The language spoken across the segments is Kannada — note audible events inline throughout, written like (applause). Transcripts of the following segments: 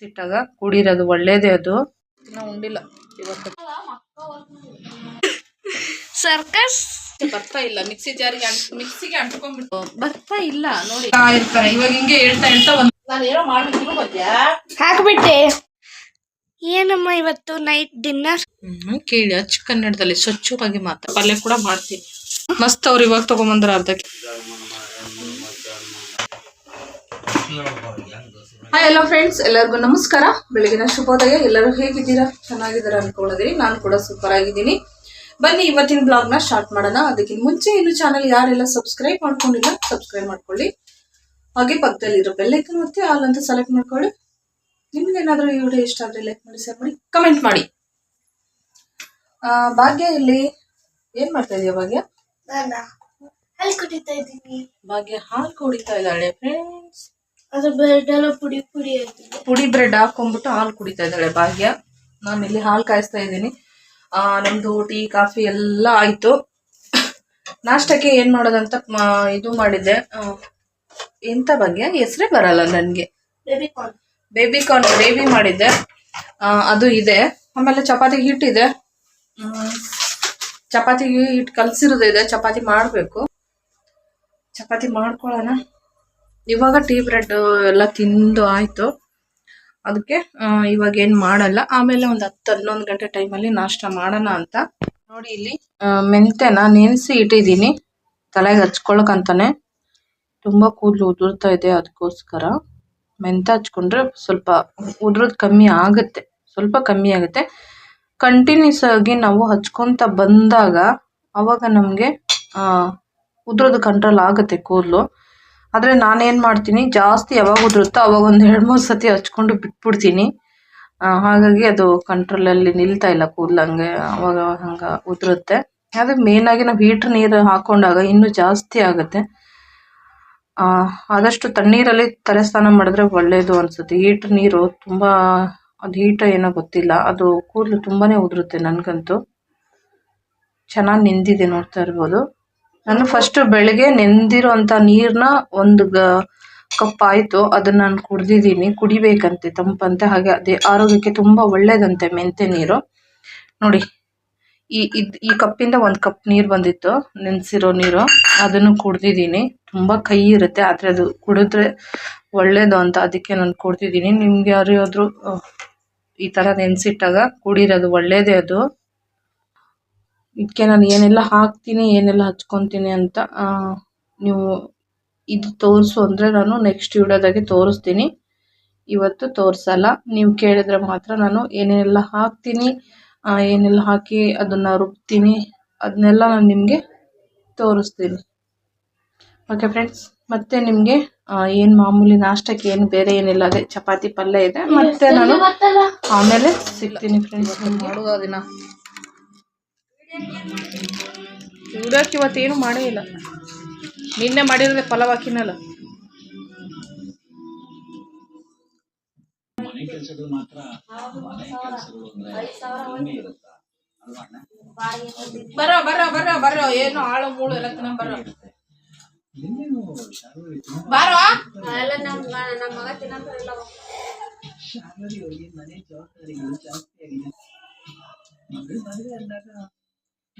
ಸಿಟ್ಟಾಗ ಕೂಡಿರೋದು ಒಳ್ಳೇದೇ ಅದು. ನಾವು ಉಂಡಿಲ್ಲ. ಇವತ್ತು ಸರ್ಕಸ್? ಬರ್ತಾ ಇಲ್ಲ. ಮಿಕ್ಸಿ ಜಾರಿಗೆ ಮಿಕ್ಸಿಗೆ ಅಂಟ್ಕೊಂಡ್ಬಿಟ್ಟು. ಬರ್ತಾ ಇಲ್ಲ ನೋಡಿ. ಇರ್ತಾರೆ. ಇವಾಗ ಹಿಂಗೆ ಹೇಳ್ತಾ ಹೇಳ್ತಾ ಒಂದು ನಾನು ಏನೋ ಮಾಡ್ಬಿಟ್ಟು ಗೊತ್ತಾ ಹಾಕ್ಬಿಟ್ಟೆ. ಏನಮ್ಮ ಇವತ್ತು ನೈಟ್ ಡಿನ್ನರ್? ಹ್ಮ್ ಕೇಳಿ. ಅಚ್ಚ ಕನ್ನಡದಲ್ಲಿ ಸ್ವಚ್ಛವಾಗಿ ಮಾತ್ರ. ಪಲ್ಯ ಕೂಡ ಮಾಡ್ತೀನಿ. ಮಸ್ತ್ ಅವ್ರು ಇವಾಗ ತಗೊಂಬಂದ್ರ ಅರ್ಧಕ್ಕೆ. ಹಾಯ್ ಎಲ್ಲ ಫ್ರೆಂಡ್ಸ್ ಎಲ್ಲರಿಗೂ ನಮಸ್ಕಾರ. ಬೆಳಗಿನ ಶುಭೋದಯ. ಎಲ್ಲರೂ ಹೇಗಿದ್ದೀರಾ? ಚೆನ್ನಾಗಿದ್ದೀರಾ ಅನ್ಕೊಳ್ಳೋದಿರಿ ನಾನು ಕೂಡ ಸೂಪರ್ ಆಗಿದ್ದೀನಿ. ಬನ್ನಿ ಇವತ್ತಿನ ಬ್ಲಾಗ್ನ ಸ್ಟಾರ್ಟ್ ಮಾಡೋಣ. ಅದಕ್ಕಿಂತ ಮುಂಚೆ ಇನ್ನು ಚಾನಲ್ ಯಾರೆಲ್ಲ ಸಬ್ಸ್ಕ್ರೈಬ್ ಮಾಡ್ಕೊಂಡಿಲ್ಲ ಸಬ್ಸ್ಕ್ರೈಬ್ ಮಾಡ್ಕೊಳ್ಳಿ. ಹಾಗೆ ಪಕ್ಕದಲ್ಲಿರೋ ಬೆಲ್ಲೈಕನ್ ಮತ್ತೆ ಆಲ್ ಅಂತ ಸೆಲೆಕ್ಟ್ ಮಾಡ್ಕೊಳ್ಳಿ. ನಿಮ್ಗೆ ಏನಾದರೂ ಈ ವಿಡಿಯೋ ಇಷ್ಟ ಆದರೆ ಲೈಕ್ ಮಾಡಿ ಶೇರ್ ಮಾಡಿ ಕಮೆಂಟ್ ಮಾಡಿ. ಭಾಗ್ಯ ಇಲ್ಲಿ ಏನ್ ಮಾಡ್ತಾ ಇದೀಯ ಭಾಗ್ಯ? ಭಾಗ್ಯ ಹಾಲು ಕುಡಿತಾ ಇದ್ದಾಳೆ ಫ್ರೆಂಡ್ಸ್ ಬ್ರೆಡ್ ಎಲ್ಲ ಪುಡಿ ಪುಡಿ ಪುಡಿ ಬ್ರೆಡ್ ಹಾಕೊಂಡ್ಬಿಟ್ಟು ಹಾಲು ಕುಡಿತಾ ಇದ್ದಾಳೆ ಭಾಗ್ಯ ನಾನು ಇಲ್ಲಿ ಹಾಲು ಕಾಯಿಸ್ತಾ ಇದ್ದೀನಿ. ಆ, ನಮ್ದು ಟೀ ಕಾಫಿ ಎಲ್ಲ ಆಯ್ತು. ನಾಷ್ಟಕ್ಕೆ ಏನ್ ಮಾಡೋದಂತ ಇದು ಮಾಡಿದ್ದೆ. ಎಂತ ಭಾಗ್ಯ? ಹೆಸರೇ ಬರಲ್ಲ ನನಗೆ. ಬೇಬಿ ಕಾರ್ನ್ ಗ್ರೇವಿ ಮಾಡಿದ್ದೆ. ಅದು ಇದೆ. ಆಮೇಲೆ ಚಪಾತಿ ಹಿಟ್ಟಿದೆ. ಚಪಾತಿ ಚಪಾತಿಗೆ ಹಿಟ್ಟು ಕಲಸಿರೋದು ಇದೆ. ಚಪಾತಿ ಮಾಡಬೇಕು. ಚಪಾತಿ ಮಾಡ್ಕೊಳ್ಳೋಣ. ಇವಾಗ ಟೀ ಬ್ರೆಡ್ ಎಲ್ಲ ತಿಂದು ಆಯ್ತು. ಅದಕ್ಕೆ ಇವಾಗ ಏನು ಮಾಡಲ್ಲ. ಆಮೇಲೆ ಒಂದು ಹತ್ತು ಹನ್ನೊಂದು ಗಂಟೆ ಟೈಮಲ್ಲಿ ನಾಷ್ಟ ಮಾಡೋಣ ಅಂತ. ನೋಡಿ ಇಲ್ಲಿ ಮೆಂತೆನ ನೆನೆಸಿ ಇಟ್ಟಿದ್ದೀನಿ. ತಲೆಗೆ ಹಚ್ಕೊಳಕಂತಾನೆ ತುಂಬ ಕೂದಲು ಉದುರ್ತಾ ಇದೆ ಅದಕ್ಕೋಸ್ಕರ. ಮೆಂತೆ ಹಚ್ಕೊಂಡ್ರೆ ಸ್ವಲ್ಪ ಉದುರೋದು ಕಮ್ಮಿ ಆಗುತ್ತೆ. ಸ್ವಲ್ಪ ಕಮ್ಮಿ ಆಗುತ್ತೆ. ಕಂಟಿನ್ಯೂಸ್ ಆಗಿ ನಾವು ಹಚ್ಕೊತ ಬಂದಾಗ, ಅವಾಗ ನಮಗೆ ಉದುರೋದು ಕಂಟ್ರೋಲ್ ಆಗುತ್ತೆ ಕೂದಲು. ಆದರೆ ನಾನೇನು ಮಾಡ್ತೀನಿ, ಜಾಸ್ತಿ ಯಾವಾಗ ಉದುರುತ್ತೋ ಅವಾಗ ಒಂದು ಎರಡು ಮೂರು ಸತಿ ಹಚ್ಕೊಂಡು ಬಿಟ್ಬಿಡ್ತೀನಿ. ಹಾಗಾಗಿ ಅದು ಕಂಟ್ರೋಲಲ್ಲಿ ನಿಲ್ತಾ ಇಲ್ಲ ಕೂದಲು ಅವಾಗ ಹಂಗೆ ಉದುರುತ್ತೆ. ಅದು ಮೇಯ್ನಾಗಿ ನಾವು ಹೀಟ್ರ್ ನೀರು ಹಾಕೊಂಡಾಗ ಇನ್ನೂ ಜಾಸ್ತಿ ಆಗುತ್ತೆ. ಆದಷ್ಟು ತಣ್ಣೀರಲ್ಲಿ ತಲೆ ಸ್ನಾನ ಮಾಡಿದ್ರೆ ಒಳ್ಳೆಯದು ಅನ್ಸುತ್ತೆ. ಹೀಟ್ರ್ ನೀರು ತುಂಬ, ಅದು ಹೀಟ್ರ್ ಏನೋ ಗೊತ್ತಿಲ್ಲ, ಅದು ಕೂದಲು ತುಂಬಾನೇ ಉದುರುತ್ತೆ ನನಗಂತೂ. ಚೆನ್ನಾಗಿ ನಿಂದಿದೆ ನೋಡ್ತಾ ಇರ್ಬೋದು. ನಾನು ಫಸ್ಟ್ ಬೆಳಗ್ಗೆ ನೆಂದಿರೋಂಥ ನೀರನ್ನ ಒಂದು ಕಪ್ ಆಯಿತು, ಅದನ್ನ ನಾನು ಕುಡ್ದಿದ್ದೀನಿ. ಕುಡಿಬೇಕಂತೆ, ತಂಪಂತೆ, ಹಾಗೆ ಅದೇ ಆರೋಗ್ಯಕ್ಕೆ ತುಂಬ ಒಳ್ಳೇದಂತೆ ಮೆಂತೆ ನೀರು. ನೋಡಿ, ಈ, ಇದ್, ಈ ಕಪ್ಪಿಂದ ಒಂದು ಕಪ್ ನೀರು ಬಂದಿತ್ತು, ನೆನೆಸಿರೋ ನೀರು. ಅದನ್ನು ಕುಡ್ದಿದ್ದೀನಿ. ತುಂಬ ಕಹಿ ಇರುತ್ತೆ, ಆದರೆ ಅದು ಕುಡಿದ್ರೆ ಒಳ್ಳೇದು ಅಂತ ಅದಕ್ಕೆ ನಾನು ಕುಡ್ದಿದ್ದೀನಿ. ನಿಮ್ಗೆ ಯಾರ್ಯಾದ್ರು ಈ ಥರ ನೆನೆಸಿಟ್ಟಾಗ ಕುಡಿರೋದು ಒಳ್ಳೇದೇ ಅದು. ಇದಕ್ಕೆ ನಾನು ಏನೆಲ್ಲ ಹಾಕ್ತೀನಿ ಏನೆಲ್ಲ ಹಚ್ಕೊತೀನಿ ಅಂತ ನೀವು ಇದು ತೋರಿಸು ಅಂದರೆ ನಾನು ನೆಕ್ಸ್ಟ್ ವಿಡಿಯೋದಾಗೆ ತೋರಿಸ್ತೀನಿ. ಇವತ್ತು ತೋರಿಸಲ್ಲ. ನೀವು ಕೇಳಿದ್ರೆ ಮಾತ್ರ ನಾನು ಏನೆಲ್ಲ ಹಾಕ್ತೀನಿ ಏನೆಲ್ಲ ಹಾಕಿ ಅದನ್ನು ರುಬ್ತೀನಿ ಅದನ್ನೆಲ್ಲ ನಾನು ನಿಮಗೆ ತೋರಿಸ್ತೀನಿ. ಓಕೆ ಫ್ರೆಂಡ್ಸ್ ಮತ್ತೆ ನಿಮಗೆ ಏನು ಮಾಮೂಲಿ ನಾಷ್ಟಕ್ಕೆ ಏನು ಬೇರೆ ಏನಿಲ್ಲ ಅದೇ ಚಪಾತಿ ಪಲ್ಯ ಇದೆ ಮತ್ತೆ ನಾನು ಆಮೇಲೆ ಸಿಗ್ತೀನಿ ಫ್ರೆಂಡ್ಸ್ ಮಾಡುವ ದಿನ. ವಿಡಿಯೋಕ್ಕೆ ಇವತ್ತೇನು ಮಾಡೇ ಇಲ್ಲ. ನಿನ್ನೆ ಮಾಡಿರೋದೇ ಪಲಾವ್ ಹಾಕಿನಲ್ಲ ಬರೋ ಬರೋ ಬರೋ ಬರೋ. ಏನು ಆಳು ಮೂಳು ಎಲ್ಲ ತಿನ್ನ ಬರೋ. ಬಾರೋ? ಎಲ್ಲ ನಮ್ಮ ನಮ್ಮ ಮಗ ತಿನ್ನಂತಾರಲ್ಲ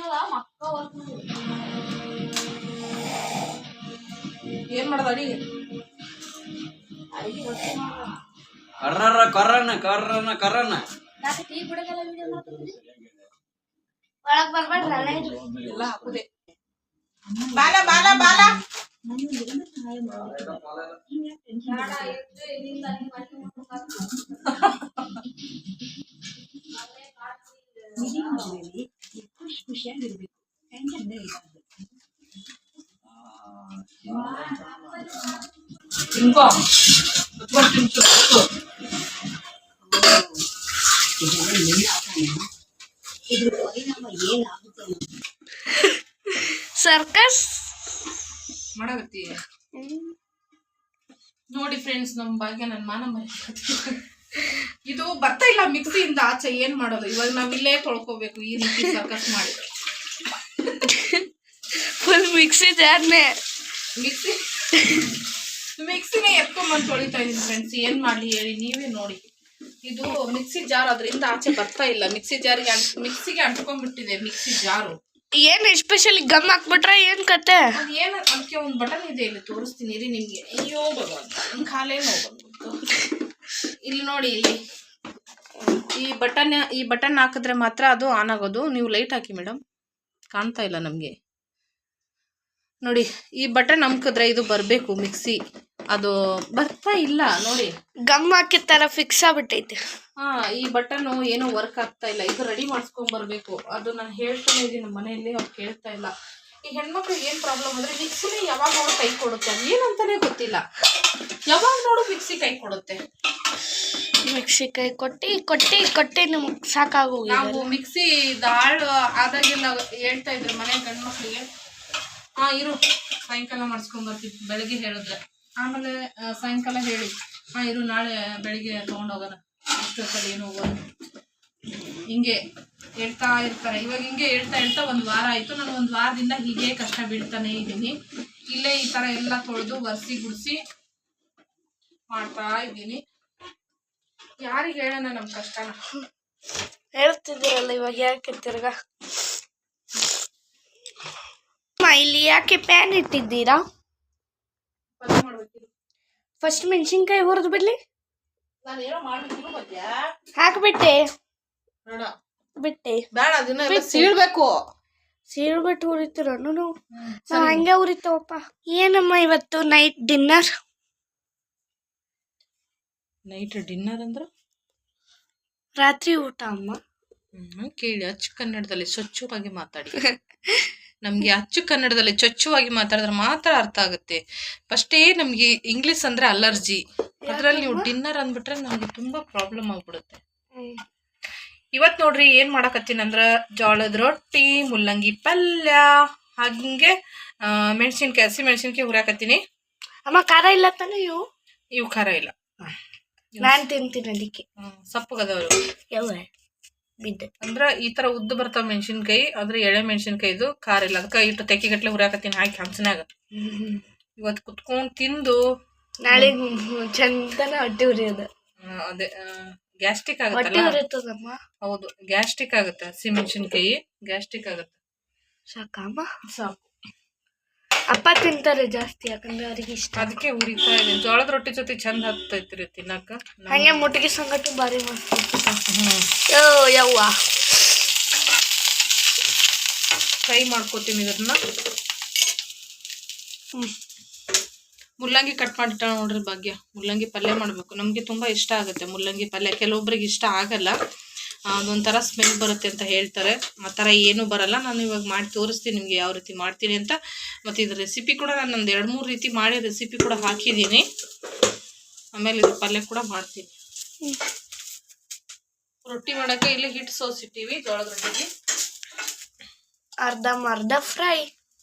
ಚೆನ್ನಾಗಿ ಏನ್ ಮಾಡೋದು ಅಡಿಗೆ ಕರ್ರರ ಕರ್ರನ ಕರ್ರನ ಕರ್ರನ ಒಳಗ್ ಬರ್ಬೇಡ್ರಿ ಅಲ್ಲೇ ಇರ್ರಿ. ಎಲ್ಲ ಹಾಕುದೆ. ಬಾಲ ಬಾಲ ಬಾಲ. (laughs) ಏನಾಗುತ್ತೆ ಸರ್ಕಸ್? ಮಾಡಾಗತ್ತೀಯ ನೋಡಿ ಫ್ರೆಂಡ್ಸ್ ನಮ್ಮ ಭಾಗ್ಯ ನನ್ನ ಮಾನ ಮರ್ಯಾದೆ. ಬರ್ತಾ ಇಲ್ಲ ಮಿಕ್ಸಿಯಿಂದ ಆಚೆ ಏನ್ ಮಾಡೋದು? ಇವಾಗ ನಾವ್ ಇಲ್ಲೇ ತೊಳ್ಕೊಬೇಕು ಈ ರೀತಿ ಸರ್ಕಸ್ ಮಾಡಿ. ಫುಲ್ ಮಿಕ್ಸಿ ಜಾರ್ನೆ ಮಿಕ್ಸಿ ಮಿಕ್ಸಿನೇ ಎತ್ಕೊಂಬಂದು ತೊಳಿತಾ ಇದೀನಿ ಫ್ರೆಂಡ್ಸ್ ಏನ್ ಮಾಡ್ಲಿ ಹೇಳಿ ನೀವೇ ನೋಡಿ. ಇದು ಮಿಕ್ಸಿ ಜಾರ್ ಅದರಿಂದ ಆಚೆ ಬರ್ತಾ ಇಲ್ಲ. ಮಿಕ್ಸಿ ಜಾರ್ಗೆ ಮಿಕ್ಸಿಗೆ ಅಂಟ್ಕೊಂಡ್ಬಿಟ್ಟಿದೆ ಮಿಕ್ಸಿ ಜಾರು ಏನ್ ಎಸ್ಪೆಷಲಿ ಗಮ್ ಹಾಕ್ಬಿಟ್ರೆ ಏನ್ ಕತೆ? ಏನ್ ಅದಕ್ಕೆ ಒಂದು ಬಟನ್ ಇದೆ ಇಲ್ಲಿ ತೋರಿಸ್ತೀನಿ ರೀ ನಿಮಗೆ. ಅಯ್ಯೋ ಭಗವಂತ ಕಾಲೇ ನೋವು ಇಲ್ಲಿ ನೋಡಿ ಇಲ್ಲಿ. ಈ ಬಟನ್ ಈ ಬಟನ್ ಹಾಕಿದ್ರೆ ಮಾತ್ರ ಅದು ಆನ್ ಆಗೋದು. ನೀವು ಲೈಟ್ ಹಾಕಿ ಮೇಡಮ್ ಕಾಣ್ತಾ ಇಲ್ಲ ನಮಗೆ. ನೋಡಿ ಈ ಬಟನ್ ಅಮ್ಕಿದ್ರೆ ಇದು ಬರಬೇಕು ಮಿಕ್ಸಿ. ಅದು ಬರ್ತಾ ಇಲ್ಲ ನೋಡಿ. ಗಮ್ ಹಾಕಿದ ತರ ಫಿಕ್ಸ್ ಆಗ್ಬಿಟ್ಟೈತೆ. ಹಾ ಈ ಬಟನ್ ಏನು ವರ್ಕ್ ಆಗ್ತಾ ಇಲ್ಲ. ಇದು ರೆಡಿ ಮಾಡಿಸ್ಕೊಂಡ್ ಬರ್ಬೇಕು. ಅದು ನಾನು ಹೇಳ್ತಾನೆ ಇದ್ದೀನಿ ನಮ್ಮ ಮನೆಯಲ್ಲಿ ಅವ್ರು ಕೇಳ್ತಾ ಇಲ್ಲ. ಈ ಹೆಣ್ಮಕ್ಳು ಏನ್ ಪ್ರಾಬ್ಲಮ್ ಅಂದ್ರೆ ಮಿಕ್ಸಿನೇ ಯಾವಾಗ ನೋಡು ಕೈ ಕೊಡುತ್ತೆ? ಅದು ಏನಂತಾನೆ ಗೊತ್ತಿಲ್ಲ. ಯಾವಾಗ ನೋಡು ಮಿಕ್ಸಿ ಕೈ ಕೊಡುತ್ತೆ? ಮಿಕ್ಸಿ ಕೈ ಕೊಟ್ಟಿ ಕೊಟ್ಟಿ ಕೊಟ್ಟಿ ನಮ್ಗೆ ಸಾಕಾಗೋಗಿದೆ ನಾವು ಮಿಕ್ಸಿ ದಾಳು ಆದಾಗೆಲ್ಲ ಹೇಳ್ತಾ ಇದ್ರು ಮನೆ ಗಂಡು ಮಕ್ಳಿಗೆ ಹಾ ಇರು ಸಾಯಂಕಾಲ ಮಾಡಿಸ್ಕೊಂಡ್ ಬರ್ತೀವಿ ಬೆಳಗ್ಗೆ ಹೇಳಿದ್ರೆ. ಆಮೇಲೆ ಆ, ಸಾಯಂಕಾಲ ಹೇಳಿ ಹಾ ಇರು ನಾಳೆ ಬೆಳಿಗ್ಗೆ ತಗೊಂಡೋಗೋಣ ಅಷ್ಟೊತ್ತಲ್ಲಿ ಏನು ಹೋಗೋಣ ಹಿಂಗೆ ಹೇಳ್ತಾ ಇರ್ತಾರೆ. ಇವಾಗ ಹಿಂಗೆ ಹೇಳ್ತಾ ಹೇಳ್ತಾ ಒಂದು ವಾರ ಆಯ್ತು. ನಾನು ಒಂದು ವಾರದಿಂದ ಹೀಗೆ ಕಷ್ಟ ಬೀಳ್ತಾನೆ ಇದ್ದೀನಿ. ಇಲ್ಲೇ ಈ ತರ ಎಲ್ಲ ತೊಳೆದು ಒರೆಸಿ ಗುಡಿಸಿ ಮಾಡ್ತಾ ಇದ್ದೀನಿ. ಯಾರಿಗೆ ಹೇಳೋಣ ನಮ್ಮ ಕಷ್ಟನ? ಹೇಳ್ತಿದ್ದೀರಲ್ಲ ಇವಾಗ ಯಾಕೆ ತಿರ್ಗಾ? ಇಲ್ಲಿ ಯಾಕೆ ಪ್ಯಾನ್ ಇಟ್ಟಿದ್ದೀರಾ? ಫಸ್ಟ್ ಮೆಣಸಿನ್ಕಾಯಿ ಹುರಿದು ಬಿಡ್ಲಿ. ಹಾಕ್ಬಿಟ್ಟೆ. ಬೇಡ. ಬಿಟ್ಟೆ. ಸೀಳ್ಬೇಕು. ಸೀಳ್ಬಿಟ್ಟು ಹುರಿತೀರ ನಾವು ಹಂಗೆ ಉರಿತವಪ್ಪ ಏನಮ್ಮ ಇವತ್ತು ನೈಟ್ ಡಿನ್ನರ್ ನೈಟ್ ಡಿನ್ನರ್ ಅಂದ್ರೆ? ರಾತ್ರಿ ಊಟ ಅಮ್ಮ. ಹ್ಮ್ ಕೇಳಿ ಅಚ್ಚು ಕನ್ನಡದಲ್ಲಿ ಸ್ವಚ್ಛವಾಗಿ ಮಾತಾಡಿ. (laughs) ನಮ್ಗೆ ಅಚ್ಚು ಕನ್ನಡದಲ್ಲಿ ಸ್ವಚ್ಛವಾಗಿ ಮಾತಾಡಿದ್ರೆ ಮಾತ್ರ ಅರ್ಥ ಆಗುತ್ತೆ. ಫಸ್ಟೇ ನಮ್ಗೆ ಇಂಗ್ಲಿಷ್ ಅಂದ್ರೆ ಅಲರ್ಜಿ ಅದ್ರಲ್ಲಿ ನೀವು ಡಿನ್ನರ್ ಅಂದ್ಬಿಟ್ರೆ ನಮ್ಗೆ ತುಂಬಾ ಪ್ರಾಬ್ಲಮ್ ಆಗ್ಬಿಡುತ್ತೆ. ಇವತ್ ನೋಡ್ರಿ ಏನ್ ಮಾಡಕತ್ತೀನಿ ಅಂದ್ರ ಜೋಳದ ರೊಟ್ಟಿ ಮುಲ್ಲಂಗಿ ಪಲ್ಯ ಹಂಗೆ ಮೆಣಸಿನ್ಕಾಯಿ ಹಸಿ ಮೆಣಸಿನ್ಕಾಯಿ ಹುರಾಕತ್ತೀನಿ. ಅಮ್ಮ ಖಾರ ಇಲ್ಲ ತಾನೇ ಇವು? ಇವು ಖಾರ ಇಲ್ಲ. ನಾನ್ ತಿಂತೀನಿ ಅದಕ್ಕೆ. ಸಪ್ಪಗದವರು ಯಾವ ಬಿದ್ದೆ. ಅಂದ್ರ ಈ ತರ ಉದ್ದ ಬರ್ತಾವ ಮೆಣಸಿನ್ಕಾಯಿ ಆದ್ರೆ ಎಳೆ ಮೆಣಸಿನ್ಕಾಯಿದು ಖಾರ ಇಲ್ಲ. ಅದಕ್ಕೆ ಇಟ್ಟು ತೆಕ್ಕಿಗಟ್ಲೆ ಹುರಿಯಾಕತ್ತೀನಿ ಹಾಕಿ ಹಂಸನಾಗ ಇವತ್ತು ಕುತ್ಕೊಂಡ್ ತಿಂದು ನಾಳೆ ಚಂದನ ಹೊಟ್ಟೆ ಉರಿಯೋದು. ಅದೇ ಗ್ಯಾಸ್ಟ್ರಿಕ್ ಆಗುತ್ತೆ ಹೌದು ಗ್ಯಾಸ್ಟ್ರಿಕ್ ಆಗುತ್ತೆ ಹಸಿ ಮೆಣಸಿನ್ಕಾಯಿ ಗ್ಯಾಸ್ಟ್ರಿಕ್ ಆಗುತ್ತೆ. ಸಾಕಮ್ಮ. ಸಾಕು. ಅಪ್ಪ ತಿಂತಾರೆ ಜಾಸ್ತಿ ಯಾಕಂದ್ರೆ ಅವ್ರಿಗೆ ಇಷ್ಟ. ಅದಕ್ಕೆ ಉರಿತಾ ಇದೆ ಜೋಳದ ರೊಟ್ಟಿ ಜೊತೆ ಚಂದ ಹತ್ತೈತ್ರಿ ತಿನ್ನಕ ಹಂಗೆ ಮುಟ್ಟಿಗೆ ಸಂಗಟ ಬಾರಿ ಮಸ್ತ್ ಯೋ ಯವ್ವ ಫ್ರೈ ಮಾಡ್ಕೋತೀನಿ ಇದನ್ನ. ಮುಲ್ಲಂಗಿ ಕಟ್ ಮಾಡಿಟ್ಟ ನೋಡ್ರಿ ಭಾಗ್ಯ. ಮುಲ್ಲಂಗಿ ಪಲ್ಯ ಮಾಡಬೇಕು. ನಮಗೆ ತುಂಬ ಇಷ್ಟ ಆಗುತ್ತೆ ಮುಲ್ಲಂಗಿ ಪಲ್ಯ. ಕೆಲವೊಬ್ರಿಗೆ ಇಷ್ಟ ಆಗಲ್ಲ. ಅದೊಂಥರ ಸ್ಮೆಲ್ ಬರುತ್ತೆ ಅಂತ ಹೇಳ್ತಾರೆ. ಆ ಥರ ಏನೂ ಬರಲ್ಲ. ನಾನು ಇವಾಗ ಮಾಡಿ ತೋರಿಸ್ತೀನಿ ನಿಮಗೆ ಯಾವ ರೀತಿ ಮಾಡ್ತೀನಿ ಅಂತ. ಮತ್ತು ಇದು ರೆಸಿಪಿ ಕೂಡ ನಾನು ಒಂದು ಎರಡು ಮೂರು ರೀತಿ ಮಾಡಿ ರೆಸಿಪಿ ಕೂಡ ಹಾಕಿದ್ದೀನಿ. ಆಮೇಲೆ ಇದು ಪಲ್ಯ ಕೂಡ ಮಾಡ್ತೀನಿ. ರೊಟ್ಟಿ ಮಾಡೋಕ್ಕೆ ಇಲ್ಲಿ ಹಿಟ್ಟು ಸೋಸಿಟ್ಟಿವಿ ಜೋಳದ ರೊಟ್ಟಿಗೆ. ಅರ್ಧ ಅರ್ಧ ಫ್ರೈ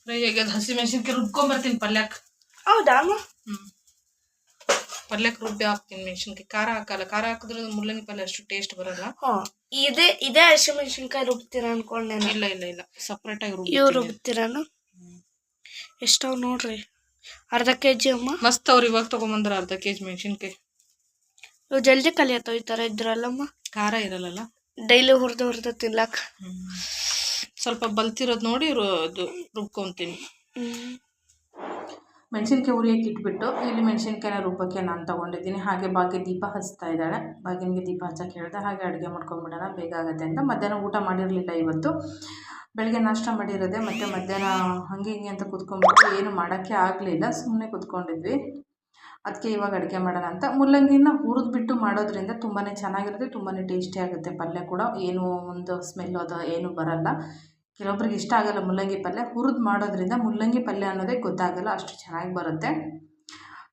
ಫ್ರೈ ಆಗ್ಯದ. ಹಸಿ ಮೆಣಸಿನ್ಕಾಯಿ ರುಬ್ಕೊಂಬರ್ತೀನಿ ಪಲ್ಯಕ್ಕೆ ಹೌದಾ ಹ್ಞೂ ಪಲ್ಯಕ್ಕೆ ರುಬ್ಬಿ ಹಾಕ್ತೀನಿ ಮೆಣಸಿನ್ಕಾಯಿ. ಖಾರ ಹಾಕಲ್ಲ ಖಾರ ಹಾಕಿದ್ರೆ ಮುಲ್ಲಂಗಿ ಪಲ್ಯ ಅಷ್ಟು ಟೇಸ್ಟ್ ಬರಲ್ಲ. ಇದೇ ಇದೇ ಹಸಿಮೆಣಸಿನ್ಕಾಯಿ ರುಬ್ತೀರ ಅನ್ಕೊಂಡೆ ನಾನು. ಇಲ್ಲ ಇಲ್ಲ ಇಲ್ಲ ಸಪ್ರೇಟಾಗಿ ಆಗಿ ರುಬ್ಬಿ ರುಬ್ತೀರಾನು? ಎಷ್ಟವ್ ನೋಡ್ರಿ? ಅರ್ಧ ಕೆ ಜಿ ಅಮ್ಮ? ಮಸ್ತ್ ಅವ್ರು ಇವಾಗ ತಗೊಂಬಂದ್ರ ಅರ್ಧ ಕೆ ಜಿ ಮೆಣಸಿನ್ಕಾಯಿ. ಇವ್ ಜಲ್ದಿ ಕಲಿಯತ್ತವ ಈ ಥರ ಇದ್ರಲ್ಲಮ್ಮ? ಖಾರ ಇರಲ್ಲಲ್ಲ? ಡೈಲಿ ಹುರಿದು ಹುರಿದು ತಿನ್ಲಾಕ? ಸ್ವಲ್ಪ ಬಲ್ತಿರೋದು ನೋಡಿ ರು- ಇದು ರುಬ್ಕೊಂತೀನಿ. ಹ್ಮ್. ಮೆಣಸಿನ್ಕಾಯಿ ಉರಿಯಕ್ಕೆ ಇಟ್ಬಿಟ್ಟು, ಇಲ್ಲಿ ಮೆಣಸಿನ್ಕಾಯಿನ ರುಬ್ಬಕ್ಕೆ ನಾನು ತೊಗೊಂಡಿದ್ದೀನಿ. ಹಾಗೆ ಬಾಗಿ ದೀಪ ಹಚ್ತಾ ಇದ್ದಾಳೆ. ಬಾಗಿನಿಗೆ ದೀಪ ಹಚ್ಚಕ್ಕೆ ಹೇಳ್ದೆ, ಹಾಗೆ ಅಡುಗೆ ಮಾಡ್ಕೊಂಬಿಡೋಣ, ಬೇಗ ಆಗುತ್ತೆ ಅಂತ. ಮಧ್ಯಾಹ್ನ ಊಟ ಮಾಡಿರಲಿಲ್ಲ ಇವತ್ತು. ಬೆಳಗ್ಗೆ ನಾಷ್ಟ ಮಾಡಿರೋದೆ, ಮತ್ತು ಮಧ್ಯಾಹ್ನ ಹಂಗೆ ಹಿಂಗೆ ಅಂತ ಕೂತ್ಕೊಂಡ್ಬಿಟ್ಟು ಏನು ಮಾಡೋಕ್ಕೆ ಆಗಲಿಲ್ಲ. ಸುಮ್ಮನೆ ಕೂತ್ಕೊಂಡಿದ್ವಿ. ಅದಕ್ಕೆ ಇವಾಗ ಅಡುಗೆ ಮಾಡೋಣ ಅಂತ. ಮುಲ್ಲಂಗಿನ ಹುರಿದ್ಬಿಟ್ಟು ಮಾಡೋದ್ರಿಂದ ತುಂಬಾ ಚೆನ್ನಾಗಿರುತ್ತೆ ತುಂಬಾ ಟೇಸ್ಟಿ ಆಗುತ್ತೆ. ಪಲ್ಯ ಕೂಡ ಏನು ಒಂದು ಸ್ಮೆಲ್ ಅದು ಏನು ಬರಲ್ಲ. ಕೆಲವೊಬ್ರಿಗೆ ಇಷ್ಟ ಆಗಲ್ಲ ಮುಲ್ಲಂಗಿ ಪಲ್ಯ. ಹುರಿದು ಮಾಡೋದ್ರಿಂದ ಮುಲ್ಲಂಗಿ ಪಲ್ಯ ಅನ್ನೋದೇ ಗೊತ್ತಾಗಲ್ಲ, ಅಷ್ಟು ಚೆನ್ನಾಗಿ ಬರುತ್ತೆ.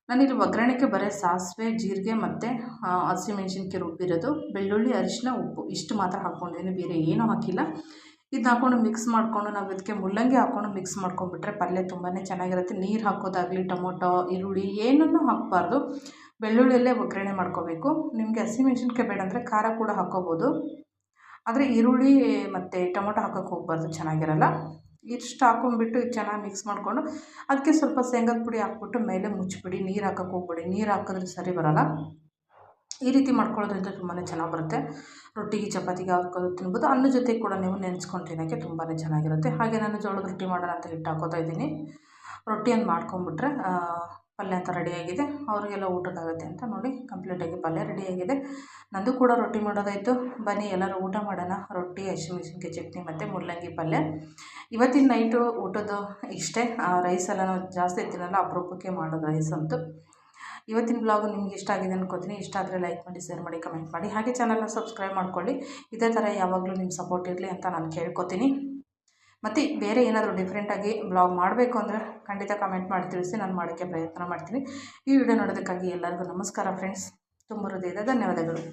ನಾನಿಲ್ಲಿ ಒಗ್ಗರಣೆಗೆ ಬರೀ ಸಾಸಿವೆ, ಜೀರಿಗೆ ಮತ್ತು ಹಸಿಮೆಣ್ಸಿನ್ಕಾಯಿ ರುಬ್ಬಿರೋದು ಬೆಳ್ಳುಳ್ಳಿ ಅರಿಶಿನ ಉಪ್ಪು, ಇಷ್ಟು ಮಾತ್ರ ಹಾಕ್ಕೊಂಡಿದ್ದೀನಿ ಬೇರೆ ಏನೂ ಹಾಕಿಲ್ಲ. ಇದನ್ನ ಹಾಕ್ಕೊಂಡು ಮಿಕ್ಸ್ ಮಾಡಿಕೊಂಡು, ನಾವು ಇದಕ್ಕೆ ಮುಲ್ಲಂಗಿ ಹಾಕ್ಕೊಂಡು ಮಿಕ್ಸ್ ಮಾಡ್ಕೊಂಡ್ಬಿಟ್ರೆ ಪಲ್ಯ ತುಂಬಾ ಚೆನ್ನಾಗಿರುತ್ತೆ. ನೀರು ಹಾಕೋದಾಗಲಿ, ಟೊಮೊಟೊ, ಈರುಳ್ಳಿ ಏನನ್ನೂ ಹಾಕಬಾರ್ದು. ಬೆಳ್ಳುಳ್ಳಿಯಲ್ಲೇ ಒಗ್ಗರಣೆ ಮಾಡ್ಕೋಬೇಕು. ನಿಮಗೆ ಹಸಿಮೆಣ್ಸಿನ್ಕಾಯಿ ಬೇಡ ಅಂದರೆ ಖಾರ ಕೂಡ ಹಾಕ್ಕೋಬೋದು ಆದರೆ ಈರುಳ್ಳಿ ಮತ್ತು ಟೊಮೊಟೊ ಹಾಕೋಕ್ಕೆ ಹೋಗಬಾರ್ದು, ಚೆನ್ನಾಗಿರಲ್ಲ. ಇಷ್ಟು ಹಾಕೊಂಡ್ಬಿಟ್ಟು ಚೆನ್ನಾಗಿ ಮಿಕ್ಸ್ ಮಾಡಿಕೊಂಡು ಅದಕ್ಕೆ ಸ್ವಲ್ಪ ಶೇಂಗದ ಪುಡಿ ಹಾಕ್ಬಿಟ್ಟು ಮೇಲೆ ಮುಚ್ಚಿಬಿಡಿ, ನೀರು ಹಾಕೋಕ್ಕೆ ಹೋಗಬೇಡಿ. ನೀರು ಹಾಕಿದ್ರೆ ಸರಿ ಬರೋಲ್ಲ. ಈ ರೀತಿ ಮಾಡ್ಕೊಳ್ಳೋದ್ರಿಂದ ತುಂಬಾ ಚೆನ್ನಾಗಿ ಬರುತ್ತೆ. ರೊಟ್ಟಿಗೆ ಚಪಾತಿಗೆ ಹಾಕೋದು, ತಿನ್ಬೋದು. ಅನ್ನ ಜೊತೆ ಕೂಡ ನೀವು ನೆನೆಸ್ಕೊಂಡು ತಿನ್ನೋಕ್ಕೆ ತುಂಬಾ ಚೆನ್ನಾಗಿರುತ್ತೆ. ಹಾಗೆ ನಾನು ಜೋಳದ ರೊಟ್ಟಿ ಮಾಡೋಣ ಅಂತ ಹಿಟ್ಟು ಹಾಕೋತಾ ಇದ್ದೀನಿ. ರೊಟ್ಟಿಯನ್ನು ಮಾಡ್ಕೊಂಬಿಟ್ರೆ ಪಲ್ಯ ಅಂತ ರೆಡಿಯಾಗಿದೆ ಅವರಿಗೆಲ್ಲ ಊಟಕ್ಕಾಗುತ್ತೆ ಅಂತ ನೋಡಿ ಕಂಪ್ಲೀಟಾಗಿ ಪಲ್ಯ ರೆಡಿಯಾಗಿದೆ ನಂದು ಕೂಡ ರೊಟ್ಟಿ ಮಾಡೋದಾಯಿತು. ಬನ್ನಿ, ಎಲ್ಲರೂ ಊಟ ಮಾಡೋಣ. ರೊಟ್ಟಿ ಹಸಿಮೆಣ್ಸಿನ್ಕಾಯಿ ಚಟ್ನಿ ಮತ್ತು ಮೂಲಂಗಿ ಪಲ್ಯ. ಇವತ್ತಿನ ನೈಟು ಊಟದ್ದು ಇಷ್ಟೇ. ರೈಸ್ ಎಲ್ಲ ನಾವು ಜಾಸ್ತಿ ತಿನ್ನಲ್ಲ, ಅಪರೂಪಕ್ಕೆ ಮಾಡೋದು ರೈಸ್ ಅಂತೂ. ಇವತ್ತಿನ ಬ್ಲಾಗು ನಿಮ್ಗೆ ಇಷ್ಟ ಆಗಿದೆ ಅನ್ಕೋತೀನಿ. ಇಷ್ಟ ಆದರೆ ಲೈಕ್ ಮಾಡಿ ಶೇರ್ ಮಾಡಿ ಕಮೆಂಟ್ ಮಾಡಿ. ಹಾಗೆ ಚಾನಲ್ನ ಸಬ್ಸ್ಕ್ರೈಬ್ ಮಾಡ್ಕೊಳ್ಳಿ. ಇದೇ ಥರ ಯಾವಾಗಲೂ ನಿಮ್ಮ ಸಪೋರ್ಟ್ ಇರಲಿ ಅಂತ ನಾನು ಕೇಳ್ಕೊತೀನಿ. ಮತ್ತು ಬೇರೆ ಏನಾದರೂ ಡಿಫ್ರೆಂಟಾಗಿ ಬ್ಲಾಗ್ ಮಾಡಬೇಕು ಅಂದರೆ ಖಂಡಿತ ಕಮೆಂಟ್ ಮಾಡಿ ತಿಳಿಸಿ, ನಾನು ಮಾಡೋಕ್ಕೆ ಪ್ರಯತ್ನ ಮಾಡ್ತೀನಿ. ಈ ವಿಡಿಯೋ ನೋಡೋದಕ್ಕಾಗಿ ಎಲ್ಲರಿಗೂ ನಮಸ್ಕಾರ ಫ್ರೆಂಡ್ಸ್ ತುಂಬ ಹೃದಯದ ಧನ್ಯವಾದಗಳು.